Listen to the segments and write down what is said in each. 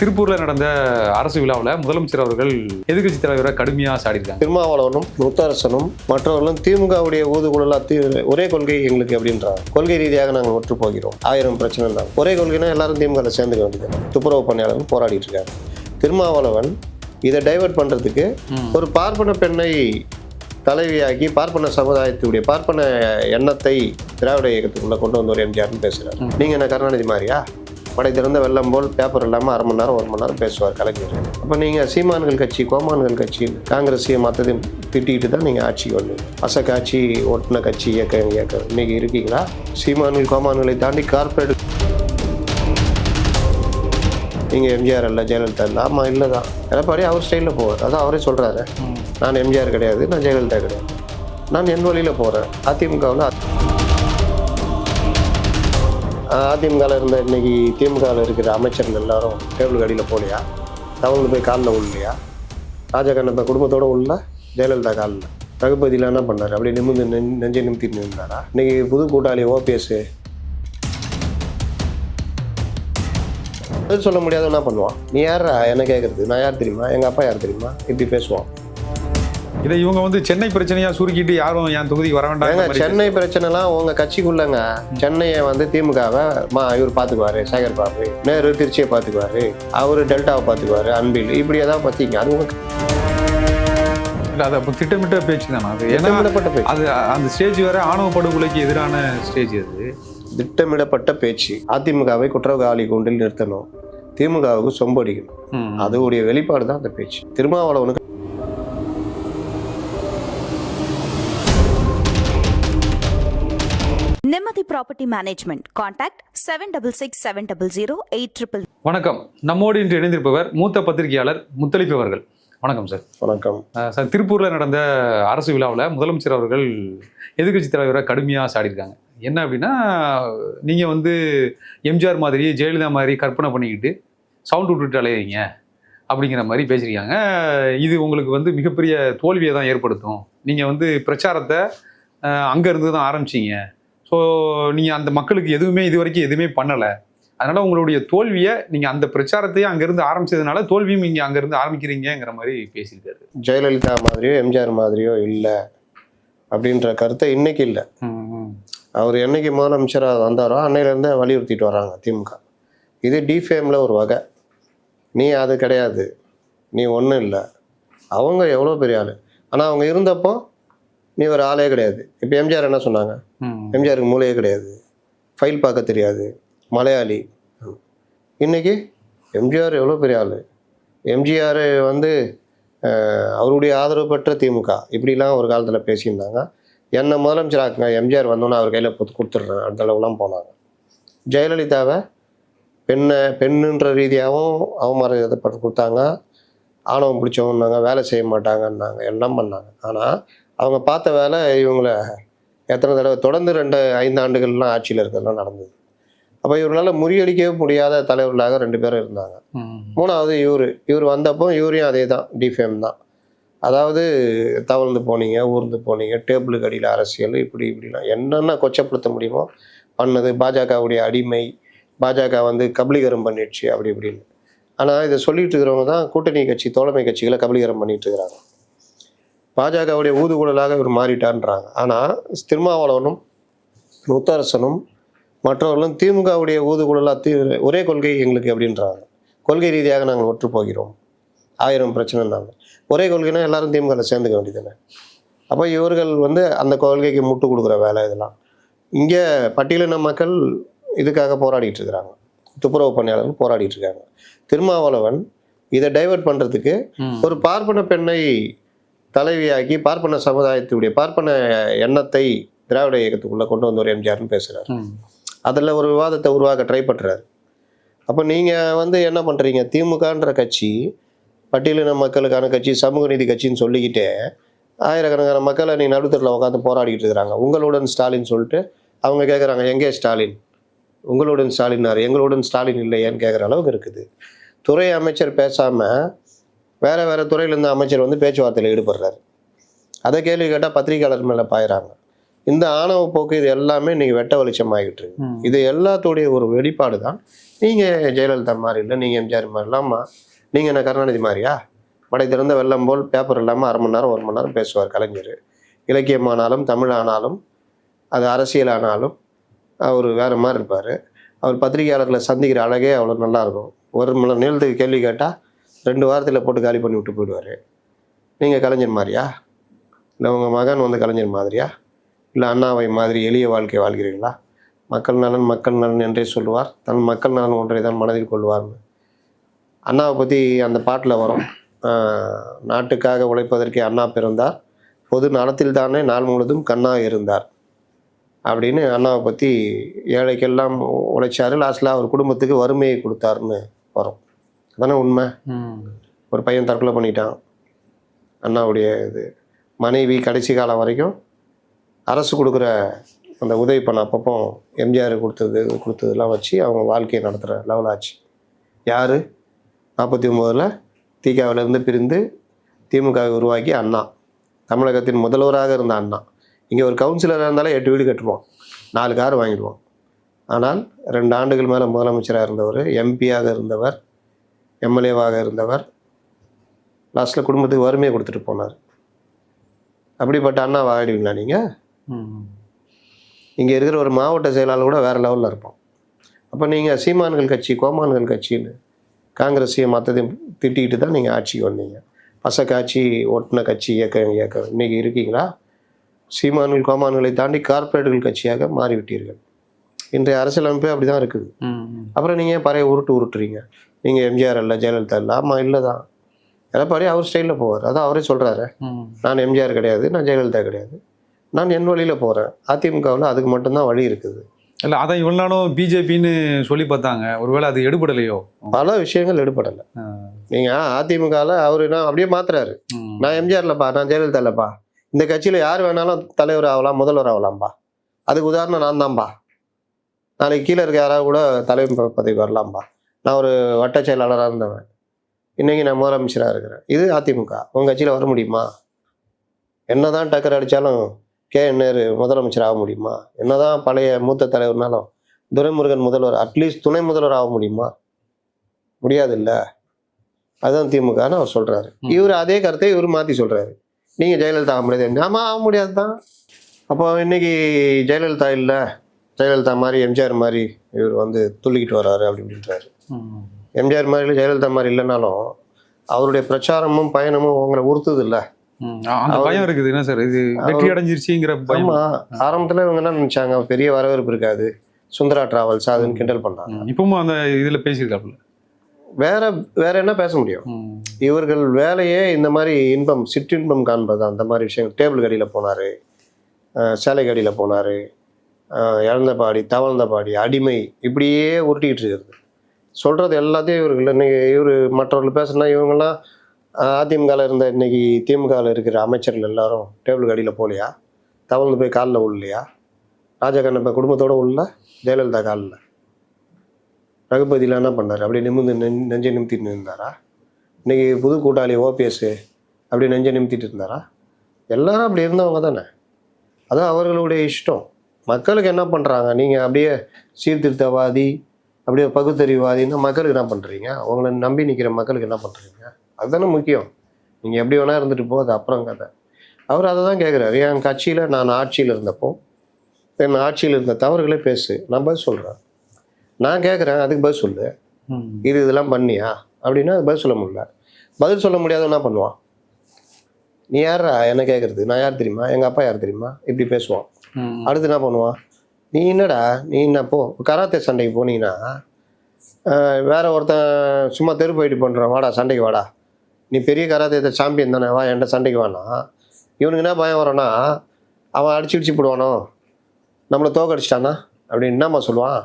திருப்பூர்ல நடந்த அரசு விழாவில் முதலமைச்சர் அவர்கள் எதிர்க்கட்சி தலைவரை கடுமையா சாடியிருக்காங்க. திருமாவளவனும் முத்தரசனும் மற்றவர்களும் திமுகவுடைய ஊதுகுழலா தீ ஒரே கொள்கை எங்களுக்கு அப்படின்றாங்க. கொள்கை ரீதியாக நாங்கள் ஒற்று போகிறோம். ஆயிரம் பிரச்சனை தான் ஒரே கொள்கைனா எல்லாரும் திமுக சேர்ந்துக்க வேண்டியது துப்புரவு பணியாளர்கள் போராடிட்டு இருக்காங்க. திருமாவளவன் இதை டைவர்ட் பண்றதுக்கு. ஒரு பார்ப்பன பெண்ணை தலைவியாக்கி பார்ப்பன சமுதாயத்துடைய பார்ப்பன எண்ணத்தை திராவிட இயக்கத்துக்குள்ள கொண்டு வந்து ஒரு எம்ஜிஆர்னு பேசுறாரு. நீங்க என்ன கருணாநிதி மாதிரியா படை திறந்த வெள்ளம் போல் பேப்பர் இல்லாமல் அரை மணி நேரம் ஒரு மணி நேரம் பேசுவார் கலைஞர். அப்போ நீங்கள் சீமான்கள் கட்சி கோமான்கள் கட்சி காங்கிரஸையும் மற்றதையும் திட்டிக்கிட்டு தான் நீங்கள் ஆட்சிக்கு வந்தீங்க. அசக்காட்சி ஒட்டின கட்சி இயக்க இயக்கம் இன்னைக்கு இருக்கீங்களா? சீமான்கள் கோமான்களை தாண்டி கார்ப்பரேட் நீங்கள் எம்ஜிஆர் இல்லை ஜெயலலிதா இல்லை ஆமாம் இல்லை தான் எடப்பாடி அவர் ஸ்டைலில் போவார். அதான் அவரே சொல்கிறாரு நான் எம்ஜிஆர் கிடையாது நான் ஜெயலலிதா கிடையாது. நான் என் வழியில் போகிறேன் அதிமுகவில் அதிமுகவில் இருந்த இன்னைக்கு திமுகவில் இருக்கிற அமைச்சர்கள் எல்லாரும் டேபிள் அடியில் போகலையா தவழ்ந்து போய் காலில் உள்ளலையா ராஜகண்ணப்ப குடும்பத்தோடு உள்ள ஜெயலலிதா காலில் ரகுபதியில் என்ன பண்ணார் அப்படியே நிமிந்து நெஞ் நெஞ்சை நிமித்திட்டு நின்றாரா இன்னைக்கு புது கூட்டாளி ஓபிஎஸ் பதில் சொல்ல முடியாத என்ன பண்ணுவான் நீ யாரா என்ன கேட்கறது நான் யார் தெரியுமா எங்கள் அப்பா யார் தெரியுமா இப்படி பேசுவான் இதை இவங்க வந்து சென்னை பிரச்சனையா சுருக்கிட்டு யாரும் என் தொகுதிக்கு வர வேண்டாம் சென்னை பிரச்சனைலாம் உங்க கட்சிக்குள்ளங்க. சென்னையை வந்து திமுகவை மா இவர் பார்த்துக்குவாரு சேகர் பாபு. நேரு திருச்சியை பார்த்துக்குவாரு அவரு டெல்டாவை பார்த்துக்குவாரு அன்பில். இப்படி ஏதாவது பார்த்தீங்க அது உங்க இல்ல அது அப்போ திட்டமிட்ட பேச்சு தானே அது? திட்டமிடப்பட்ட அது அந்த ஸ்டேஜ் வேற ஆணவ படுகொலைக்கு எதிரான ஸ்டேஜ் அது. திட்டமிடப்பட்ட பேச்சு. அதிமுகவை குற்றவாளி கூண்டில் நிறுத்தணும். திமுகவுக்கு சொம்படிக்கணும். அதுடைய வெளிப்பாடு தான் அந்த பேச்சு. திருமாவளவனுக்கு Nimati Property Management. Contact 766700 வணக்கம். நம்மோடு இன்று இணைந்திருப்பவர் மூத்த பத்திரிகையாளர் முத்தளிப்பு அவர்கள். வணக்கம் சார் வணக்கம். சார் திருப்பூர்ல நடந்த அரசு விழாவில் முதலமைச்சர் அவர்கள் எதிர்க்கட்சி தலைவரை கடுமையா சாடியிருக்காங்க. என்ன அப்படின்னா நீங்க வந்து எம்ஜிஆர் மாதிரி ஜெயலலிதா மாதிரி கற்பனை பண்ணிக்கிட்டு சவுண்ட் விட்டுட்டு அலையிறீங்க அப்படிங்கிற மாதிரி பேசியிருக்காங்க. இது உங்களுக்கு வந்து மிகப்பெரிய தோல்வியை தான் ஏற்படுத்தும். நீங்க வந்து பிரச்சாரத்தை அஹ், அங்க இருந்து தான் ஆரம்பிச்சீங்க. ஸோ நீங்க அந்த மக்களுக்கு எதுவுமே இது வரைக்கும் எதுவுமே பண்ணலை. அதனால உங்களுடைய தோல்வியை நீங்க அந்த பிரச்சாரத்தையே அங்கிருந்து ஆரம்பிச்சதுனால தோல்வியும் இங்க அங்கிருந்து ஆரம்பிக்கிறீங்கிற மாதிரி பேசியிருக்காரு. ஜெயலலிதா மாதிரியோ எம்ஜிஆர் மாதிரியோ இல்லை. அப்படின்ற கருத்தை இன்னைக்கு இல்லை. அவர் என்னைக்கு முதலமைச்சராக வந்தாரோ அன்னையிலேருந்தே வலியுறுத்திட்டு வராங்க திமுக. இது டிஃபேமில் ஒரு வகை. நீ அது கிடையாது. நீ ஒன்றும் இல்லை. அவங்க எவ்வளோ பெரிய ஆள். ஆனால் அவங்க இருந்தப்போ நீ ஒரு ஆளே கிடையாது. இப்போ எம்ஜிஆர் என்ன சொன்னாங்க. எம்ஜிஆருக்கு மூளையே கிடையாது. ஃபைல் பார்க்க தெரியாது. மலையாளி. இன்றைக்கி எம்ஜிஆர் எவ்வளோ பெரிய ஆள்? எம்ஜிஆர் வந்து அவருடைய ஆதரவு பெற்ற திமுக. இப்படிலாம் ஒரு காலத்தில் பேசியிருந்தாங்க. என்னை முதலமைச்சராக்குங்க எம்ஜிஆர் வந்தோன்னே அவர் கையில் போட்டு கொடுத்துட்றேன். அந்த அளவுலாம் போனாங்க. ஜெயலலிதாவை பெண்ணை பெண்ணுன்ற ரீதியாகவும் அவமரியாதைப்பட்டு கொடுத்தாங்க. ஆணவம் பிடிச்சவங்கன்னாங்க வேலை செய்ய மாட்டாங்கன்னாங்க எல்லாம் பண்ணாங்க. ஆனால் அவங்க பார்த்த வேலை இவங்களை எத்தனை தடவை? தொடர்ந்து ரெண்டு ஐந்து ஆண்டுகள்லாம் ஆட்சியில் இருக்கிறதுலாம் நடந்தது. அப்போ இவர்களால் முறியடிக்கவே முடியாத தலைவர்களாக ரெண்டு பேரும் இருந்தாங்க. மூணாவது இவர். இவர் வந்தப்போ இவரையும் அதே தான் டிஃபேம் தான். அதாவது தவழ்ந்து போனீங்க ஊர்ந்து போனீங்க டேபிளுக்கு அடியில் அரசியல் இப்படி இப்படிலாம். என்னென்ன கொச்சப்படுத்த முடியுமோ பண்ணது பாஜகவுடைய அடிமை பாஜக வந்து கபலீகரம் பண்ணிடுச்சு அப்படி இப்படின்னு. ஆனால் இதை சொல்லிட்டு இருக்கிறவங்க தான் கூட்டணி கட்சி தோழமை கட்சிகளை கபலீகரம் பண்ணிட்டு இருக்கிறாங்க. பாஜகவுடைய ஊதுகுழலாக இவர் மாறிட்டான்றாங்க ஆனால் திருமாவளவனும் முத்தரசனும் மற்றவர்களும் திமுகவுடைய ஊதுகுழலா தீ ஒரே கொள்கை எங்களுக்கு அப்படின்றாங்க. கொள்கை ரீதியாக நாங்கள் ஒற்று போகிறோம். ஆயிரம் பிரச்சனைனாங்க ஒரே கொள்கைனா எல்லாரும் திமுகவில் சேர்ந்துக்க வேண்டியதுதானே? அப்போ இவர்கள் வந்து அந்த கொள்கைக்கு முட்டு கொடுக்குற வேலை இதெல்லாம். இங்கே பட்டியலின மக்கள் இதுக்காக போராடிட்டு இருக்கிறாங்க. துப்புரவு பணியாளர்கள் போராடிட்டு இருக்காங்க. திருமாவளவன் இதை டைவர்ட் பண்ணுறதுக்கு. ஒரு பார்ப்பன பெண்ணை தலைவியாக்கி பார்ப்பன சமுதாயத்துடைய பார்ப்பன எண்ணத்தை திராவிட இயக்கத்துக்குள்ளே கொண்டு வந்து ஒரு எம்ஜிஆர்னு பேசுகிறார். அதில் ஒரு விவாதத்தை உருவாக்க ட்ரை பண்ணுறாரு அப்போ நீங்கள் வந்து என்ன பண்ணுறீங்க திமுகன்ற கட்சி பட்டியலின மக்களுக்கான கட்சி சமூக நீதி கட்சின்னு சொல்லிக்கிட்டே ஆயிரக்கணக்கான மக்களை நீ நடுத்தரில் உட்காந்து போராடிக்கிட்டு இருக்கிறாங்க. உங்களுடன் ஸ்டாலின் சொல்லிட்டு அவங்க கேட்குறாங்க எங்கே ஸ்டாலின்? உங்களுடன் ஸ்டாலினார் எங்களுடன் ஸ்டாலின் இல்லையான்னு கேட்குற அளவுக்கு இருக்குது. துறை அமைச்சர் பேசாமல் வேற வேற துறையில இருந்த அமைச்சர் வந்து பேச்சுவார்த்தையில் ஈடுபடுறாரு. அதை கேள்வி கேட்டால் பத்திரிகையாளர் மேலே பாயிறாங்க. இந்த ஆணவ போக்கு இது எல்லாமே இன்னைக்கு வெட்ட வெளிச்சம் ஆகிட்டு இருக்கு. இது எல்லாத்துடைய ஒரு வெளிப்பாடு தான் நீங்கள் ஜெயலலிதா மாதிரி இல்லை நீங்கள் எம்ஜிஆர் மாதிரி இல்லாமா நீங்கள் என்ன கருணாநிதி மாதிரியா? மடை திறந்த வெள்ளம் போல் பேப்பர் இல்லாமல் அரை மணி நேரம் ஒரு மணி நேரம் பேசுவார் கலைஞர். இலக்கியமானாலும் தமிழ் ஆனாலும் அது அரசியல் ஆனாலும் அவர் வேறு மாதிரி இருப்பார். அவர் பத்திரிகையாளர்களை சந்திக்கிற அழகே அவ்வளோ நல்லா இருக்கும். ஒரு மணி நேரத்துக்கு கேள்வி கேட்டால் ரெண்டு வாரத்தில் போட்டு காலி பண்ணி விட்டு போயிடுவார். நீங்கள் கலைஞர் மாதிரியா? இல்லை உங்கள் மகன் வந்து கலைஞர் மாதிரியா? இல்லை அண்ணாவை மாதிரி எளிய வாழ்க்கை வாழ்கிறீர்களா? மக்கள் நலன் மக்கள் நலன் என்றே சொல்லுவார். தன் மக்கள் நலன் ஒன்றை தான் மனதில் கொள்வார்னு. அண்ணாவை பற்றி அந்த பாட்டில் வரும். நாட்டுக்காக உழைப்பதற்கே அண்ணா பிறந்தார். பொது நலத்தில் தானே நாள் முழுதும் கண்ணா இருந்தார். அப்படின்னு அண்ணாவை பற்றி ஏழைக்கெல்லாம் உழைச்சாரு. லாஸ்ட்டில் அவர் குடும்பத்துக்கு வறுமையை கொடுத்தாருன்னு வரும். அதானே உண்மை. ஒரு பையன் தற்கொலை பண்ணிட்டான். அண்ணாவுடைய இது மனைவி கடைசி காலம் வரைக்கும் அரசு கொடுக்குற அந்த உதவி பணம் அப்பப்போ எம்ஜிஆர் கொடுத்தது கொடுத்ததெல்லாம் வச்சு அவங்க வாழ்க்கையை நடத்துகிற லெவல் ஆச்சு. யார்? நாற்பத்தி ஒம்போதில் திகாவிலேருந்து பிரிந்து திமுகவை உருவாக்கி அண்ணா. தமிழகத்தின் முதல்வராக இருந்த அண்ணா. இங்கே ஒரு கவுன்சிலராக இருந்தாலே எட்டு வீடு கட்டுருவோம் நாலு கார் வாங்கிடுவோம் ஆனால் ரெண்டு ஆண்டுகள் மேலே முதலமைச்சராக இருந்தவர் எம்பியாக இருந்தவர் எம்எல்ஏவாக இருந்தவர் லாஸ்ட்டில் குடும்பத்துக்கு வறுமையை கொடுத்துட்டு போனார். அப்படிப்பட்ட அண்ணா வாடிவீங்களா நீங்கள். இங்கே இருக்கிற ஒரு மாவட்ட செயலாளர் கூட வேறு லெவலில் இருப்போம் அப்போ நீங்கள் சீமான்கள் கட்சி கோமான்கள் கட்சின்னு காங்கிரஸையும் மற்றதையும் திட்டிக்கிட்டு தான் நீங்கள் ஆட்சிக்கு வந்தீங்க. பசக்காட்சி ஒட்டின கட்சி இயக்கம் இயக்கம் இன்னைக்கு இருக்கீங்களா? சீமான்கள் கோமான்களை தாண்டி கார்ப்பரேட்டுகள் கட்சியாக மாறிவிட்டீர்கள். இன்றைய அரசியலமைப்பே அப்படி தான் இருக்குது. அப்புறம் நீங்கள் பறைய உருட்டு உருட்டுறீங்க? நீங்கள் எம்ஜிஆர் இல்லை ஜெயலலிதா இல்லை ஆமாம் இல்லை தான் எடப்பாடி அவர் ஸ்டைலில் போவார். அதான் அவரே சொல்கிறாரு ம். நான் எம்ஜிஆர் கிடையாது நான் ஜெயலலிதா கிடையாது. நான் என் வழியில் போகிறேன் அதிமுகவில் அதுக்கு மட்டும்தான் வழி இருக்குது. இல்ல அதான் இவ்வளவு நாளும் பிஜேபின்னு சொல்லி பார்த்தாங்க. ஒருவேளை அது எடுபடலையோ? பல விஷயங்கள் எடுபடலை. ஆ. நீங்கள் அதிமுகவில் அவர் நான் அப்படியே மாத்துறாரு. நான் எம்ஜிஆர் இல்லைப்பா நான் ஜெயலலிதா இல்லைப்பா இந்த கட்சியில் யார் வேணாலும் தலைவர் ஆகலாம் முதல்வர் ஆகலாம்ப்பா அதுக்கு உதாரணம் நான் தான்ப்பா நாளைக்கு கீழே இருக்க யாராவது கூட தலைவர் ப- பதவிக்கு வரலாம்ப்பா நான் ஒரு வட்ட செயலாளராக இருந்தவன். இன்னைக்கு நான் முதலமைச்சராக இருக்கிறேன். இது அதிமுக. உங்கள் கட்சியில் வர முடியுமா? என்னதான் டக்கர் அடித்தாலும் கே. நேரு முதலமைச்சர் ஆக முடியுமா? என்னதான் பழைய மூத்த தலைவர்னாலும் துரைமுருகன் முதல்வர் அட்லீஸ்ட் துணை முதல்வர் ஆக முடியுமா? முடியாது இல்ல அதுதான் திமுகன்னு அவர் சொல்றாரு. ம். இவர் அதே கருத்தை இவர் மாத்தி சொல்றாரு. நீங்க ஜெயலலிதா ஆக முடியாது. ஆமா ஆக முடியாது தான் அப்போ இன்னைக்கு ஜெயலலிதா இல்ல. ஜெயலலிதா மாதிரி எம்ஜிஆர் மாதிரி இவர் வந்து துள்ளிக்கிட்டு வர்றாரு அப்படின்றாரு ம். எம்ஜிஆர் மாதிரி ஜெயலலிதா மாதிரி இல்லைனாலும் அவருடைய பிரச்சாரமும் பயணமும் உங்களை உறுத்துது இல்ல பயம் இருக்குது. என்ன சார்? இது வெற்றி அடைஞ்சிருச்சுங்கிற பயம். ஆரம்பத்துல இவங்க என்ன நினைச்சாங்க? பெரிய வரவேற்பு இருக்காது. சுந்தரா டிராவல்ஸ் அதுன்னு கிண்டல் பண்ணாங்க. இப்பவும் அந்த இதுல பேசியிருக்காப்புல. வேற வேற என்ன பேச முடியும். இவர்கள் வேலையே இந்த மாதிரி இன்பம் சிற்றின்பம் காண்பது அந்த மாதிரி விஷயங்கள். டேபிள் கடியில் போனார் சேலை கடியில் போனார். இழந்த பாடி தவழ்ந்த பாடி அடிமை இப்படியே உருட்டிக்கிட்டு இருக்கிறது சொல்கிறது எல்லாத்தையும் இவர்கள் இன்றைக்கி இவர் மற்றவர்கள் பேசுனா இவங்கெல்லாம் அதிமுகவில் இருந்த இன்னைக்கு திமுகவில் இருக்கிற அமைச்சர்கள் எல்லாரும் டேபிள் கடியில் போகலையா? தவழ்ந்து போய் காலில் உள்ளையா ராஜா கண்ணப்ப குடும்பத்தோடு உள்ள ஜெயலலிதா காலில். ரகுபதியில் என்ன பண்ணார்? அப்படியே நிமிந்து நெஞ் நெஞ்சை நிமித்திட்டு இருந்தாரா இன்றைக்கி புது கூட்டாளி ஓபிஎஸ்ஸு அப்படியே நெஞ்சை நிமித்திட்டு இருந்தாரா? எல்லாரும் அப்படி இருந்தவங்க தானே. அதான் அவர்களுடைய இஷ்டம். மக்களுக்கு என்ன பண்ணுறாங்க நீங்கள் அப்படியே சீர்திருத்தவாதி அப்படியே பகுத்தறிவாதின்னா மக்களுக்கு என்ன பண்ணுறீங்க உங்களை நம்பி நிற்கிற மக்களுக்கு என்ன பண்ணுறீங்க அதுதானே முக்கியம். நீங்கள் எப்படி வேணால் இருந்துட்டு போ அது அப்புறம் கதை. அவர் அதை தான் கேட்குறாரு என் கட்சியில் நான் ஆட்சியில் இருந்தப்போ என் ஆட்சியில் இருந்த தவறுகளே பேசு. நான் பதில் சொல்கிறேன் நான் கேட்குறேன் அதுக்கு பதில் சொல்லு. இது இதெல்லாம் பண்ணியா? அப்படின்னா பதில் சொல்ல முடியல. பதில் சொல்ல முடியாத என்ன பண்ணுவான்? நீ யாரா என்ன கேட்குறது நான் யார் தெரியுமா? எங்கள் அப்பா யார் தெரியுமா? இப்படி பேசுவான். அடுத்து என்ன பண்ணுவான்? நீ என்னடா? நீ என்ன போ கராத்தே சண்டைக்கு போனீங்கன்னா வேற ஒருத்தன் சும்மா தெரு போயிட்டு பண்ணுறான் வாடா சண்டைக்கு வாடா. நீ பெரிய கராத்தே சாம்பியன் தானே வா என்கிட்ட சண்டைக்கு வானா இவனுக்கு என்ன பயம் வரோன்னா அவன் அடிச்சு அடிச்சு போடுவானோ? நம்மளை தோக்கடிச்சிட்டானா அப்படின்னு என்னம்மா சொல்லுவான்?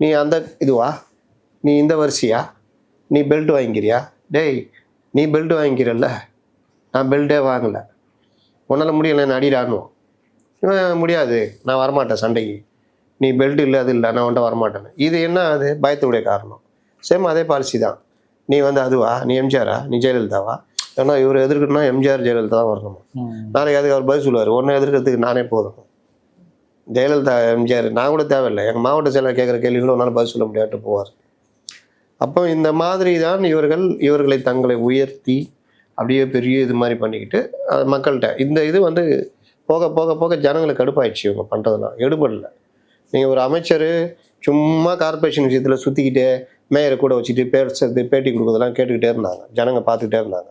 நீ அந்த இதுவா? நீ இந்த வரிசையா? நீ பெல்ட் வாங்கிக்கிறியா? டேய் நீ பெல்ட் வாங்கிக்கிறல்ல. நான் பெல்ட்டே வாங்கலை. உன்னால் முடியல நான் அடிடானுவோம் முடியாது. நான் வரமாட்டேன் சண்டைக்கு. நீ பெல்ட் இல்லை அது இல்லை நான் உன்ட்ட வரமாட்டேன் இது என்ன அது? பயத்துடைய காரணம். சேம் அதே பாலிசி தான். நீ வந்து அதுவா? நீ எம்ஜிஆரா நீ ஜெயலலிதாவா? ஏன்னா இவர் எதிர்க்கணும்னா எம்ஜிஆர் ஜெயலலிதா தான் வரணும். நாளைக்கு அதுக்கு அவர் பதில் சொல்லுவார். ஒன்றை எதிர்க்கிறதுக்கு நானே போதும். ஜெயலலிதா எம்ஜிஆர் நான் கூட தேவையில்லை. எங்கள் மாவட்ட செயலர் கேட்குற கேள்விகளும் ஒன்றால் பதில் சொல்ல முடியாட்டு போவார். அப்போ இந்த மாதிரி தான் இவர்கள் இவர்களை தங்களை உயர்த்தி அப்படியே பெரிய இது மாதிரி பண்ணிக்கிட்டு மக்கள்கிட்ட இந்த இது வந்து போக போக போக ஜனங்களுக்கு கடுப்பாயிடுச்சு இவங்க பண்ணுறதுலாம் எடுபடல. நீங்கள் ஒரு அமைச்சர் சும்மா கார்ப்பரேஷன் விஷயத்தில் சுற்றிக்கிட்டே மேயரை கூட வச்சுட்டு பேசுறது பேட்டி கொடுக்குறதெல்லாம் கேட்டுக்கிட்டே இருந்தாங்க. ஜனங்க பார்த்துக்கிட்டே இருந்தாங்க.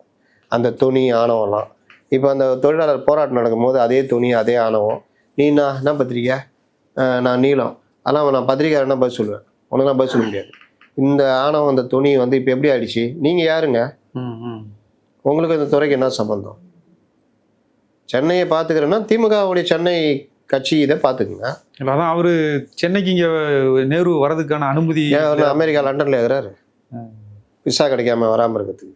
அந்த துணி ஆணவம்லாம். இப்போ அந்த தொழிலாளர் போராட்டம் நடக்கும்போது அதே துணி அதே ஆணவம். நீ நான் என்ன பத்திரிக்கை? நான் நீளம். அதெல்லாம் நான் பத்திரிக்கையாளர்னா பதில் சொல்லுவேன். உனக்கெல்லாம் பதில் சொல்ல முடியாது. இந்த ஆணவம் அந்த துணி வந்து இப்போ எப்படி ஆயிடுச்சு? நீங்கள் யாருங்க. உங்களுக்கு இந்த துறைக்கு என்ன சம்பந்தம்? சென்னையை பார்த்துக்கிறேன்னா திமுகவுடைய சென்னை கட்சி இதை பார்த்துக்குங்க. இல்ல அதான் அவரு சென்னைக்கு இங்க நேரு வரதுக்கான அனுமதி அமெரிக்கா லண்டனில் இருக்கிறாரு. விசா கிடைக்காம வராமல் இருக்கிறதுக்கு.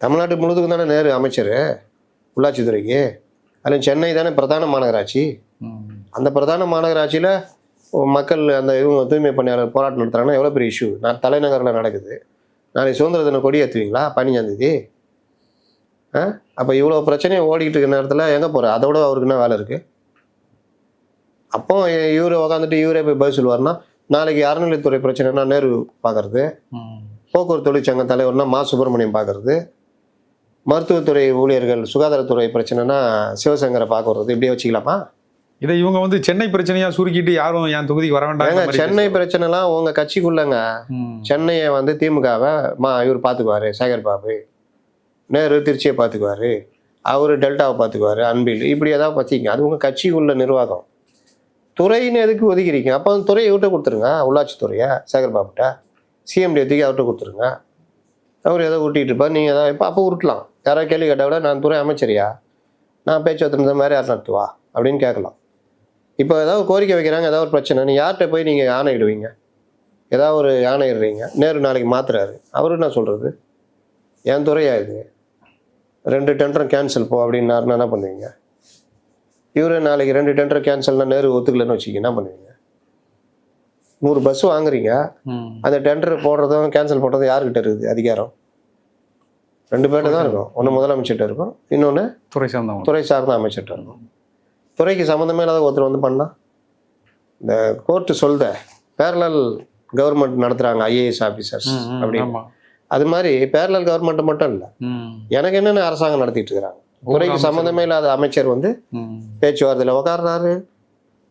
தமிழ்நாட்டு முழுதுக்கும் தானே நேரு அமைச்சர் உள்ளாட்சித்துறைக்கு அதில் சென்னை தானே பிரதான மாநகராட்சி. அந்த பிரதான மாநகராட்சியில் மக்கள் அந்த இவங்க தூய்மை பணியாளர் போராட்டம் நடத்துறாங்கன்னா எவ்வளோ பெரிய இஷ்யூ நான் தலைநகரில் நடக்குது. நாளைக்கு சுதந்திர தின கொடி ஏற்றுவீங்களா பதினஞ்சாந்தேதி அப்போ இவ்வளோ பிரச்சனையை ஓடிக்கிட்டு இருக்க நேரத்தில் எங்கே போகிற அதை விட அவருக்கு என்ன வேலை இருக்குது அப்போ இவர் உக்காந்துட்டு இவரே போய் பதில் சொல்லுவார்னா நாளைக்கு அறநிலைத்துறை பிரச்சனைனா நேரு பார்க்கறது. போக்குவரத்து தொழிற்சங்க தலைவர்னா மா சுப்பிரமணியம் பார்க்கறது மருத்துவத்துறை ஊழியர்கள் சுகாதாரத்துறை பிரச்சனைனா சிவசங்கரை பார்க்க வர்றது இப்படியே வச்சுக்கலாமா? இதை இவங்க வந்து சென்னை பிரச்சனையா சுருக்கிட்டு யாரும் என் தொகுதிக்கு வர வேண்டாம் சென்னை பிரச்சனைலாம் உங்க கட்சிக்குள்ளங்க. சென்னையை வந்து திமுகவை மா இவர் பார்த்துக்குவாரு சேகர் பாபு. நேரு திருச்சியை பார்த்துக்குவாரு. அவர் டெல்டாவை பார்த்துக்குவாரு அன்பில். இப்படி ஏதாவது வச்சிங்க அது உங்கள் கட்சிக்குள்ள நிர்வாகம். துறைன்னு எதுக்கு ஒதுக்கிறீங்க அப்போ அந்த துறையை இவர்கிட்ட கொடுத்துருங்க. உள்ளாட்சி துறையை சேகர் பாபுட்ட. சிஎம்டி எதுக்கு அவர்கிட்ட கொடுத்துருங்க. அவர் ஏதோ உருட்டிட்டு இருப்பார். நீங்கள் ஏதாவது இப்போ அப்போ உருட்டலாம். யாராவது கேள்வி கேட்டால் விட நான் துறை அமைச்சரியா? நான் பேச்சுவார்த்தை இருந்த மாதிரி யார் நடத்துவா? அப்படின்னு கேட்கலாம். இப்போ ஏதாவது கோரிக்கை வைக்கிறாங்க. ஏதாவது ஒரு பிரச்சனை. நீ யார்கிட்ட போய் நீங்கள் ஆணையிடுவீங்க ஏதாவது ஒரு ஆணையிடுறீங்க நேரு நாளைக்கு மாத்துறாரு. அவரு என்ன சொல்கிறது என் துறையாக இது? ரெண்டு டெண்டரும் கேன்சல் போ அப்படின்னாருன்னா என்ன பண்ணுவீங்க? இவரு நாளைக்கு ரெண்டு டெண்டர் கேன்சல்னா நேரு ஒத்துக்கலன்னு வச்சுக்க என்ன பண்ணுவீங்க? நூறு பஸ் வாங்குறீங்க. அந்த டெண்டர் போடுறதும் கேன்சல் பண்ணுறதும் யாருக்கிட்ட இருக்குது? அதிகாரம். ரெண்டு பேர்கிட்ட தான் இருக்கும். ஒன்று முதலமைச்சர்கிட்ட இருக்கும். இன்னொன்று துறை சார்ந்தவங்க துறை சார்ந்த அமைச்சர்கிட்ட இருக்கும். துறைக்கு சம்மந்தமே இல்லாத ஒருத்தர் வந்து பண்ணா? இந்த கோர்ட்டு சொல்த பேரலல் கவர்மெண்ட் நடத்துகிறாங்க ஐஏஎஸ் ஆஃபீஸர்ஸ் ம், ம். அப்படி ஆமா. அது மாதிரி பேரலல் கவர்மெண்ட் மட்டும் இல்லை. எனக்கு என்னென்ன அரசாங்கம் நடத்திட்டு இருக்கிறாங்க அமைச்சர். சம்மந்தமே இல்லாத அமைச்சர் வந்து. பேச்சுவார்த்தையில் உட்கார்றாரு